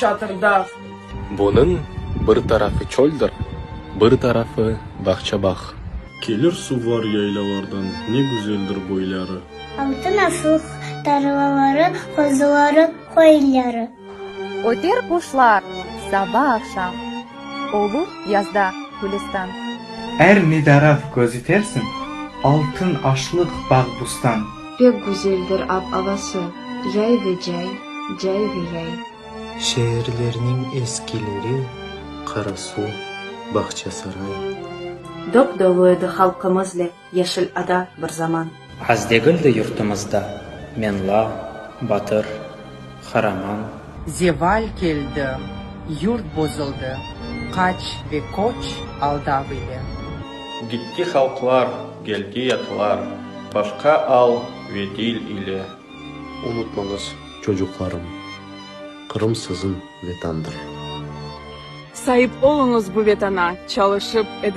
жатырда бұның бір тарафы чөлдір, бір тарапы бақ. келер сувар яйлалардан не гүзелдір бойлары алтын асық тарлалары, қозылары қойлары өтер қошлар саба ақшам олу язда гүлістан әр не дарав алтын ашлық бақ бұстан гүзелдір ап абасы жай ве жай жай ве жай шәһірлерінің ескілері қарасу бақчасарай доп долу еді халқымыз ле ешіл ада бір заман аздегүлді yurtimizda menla батыр хараман Зеваль келді юрт бұзылды қач ве коч алдап иле Gitdi xalqlar, geldi yatlar, başka ал ve dil ile. Unutmanız Kırım sizin vatandır. Sahip olunuz bu vatana, çalışıp ede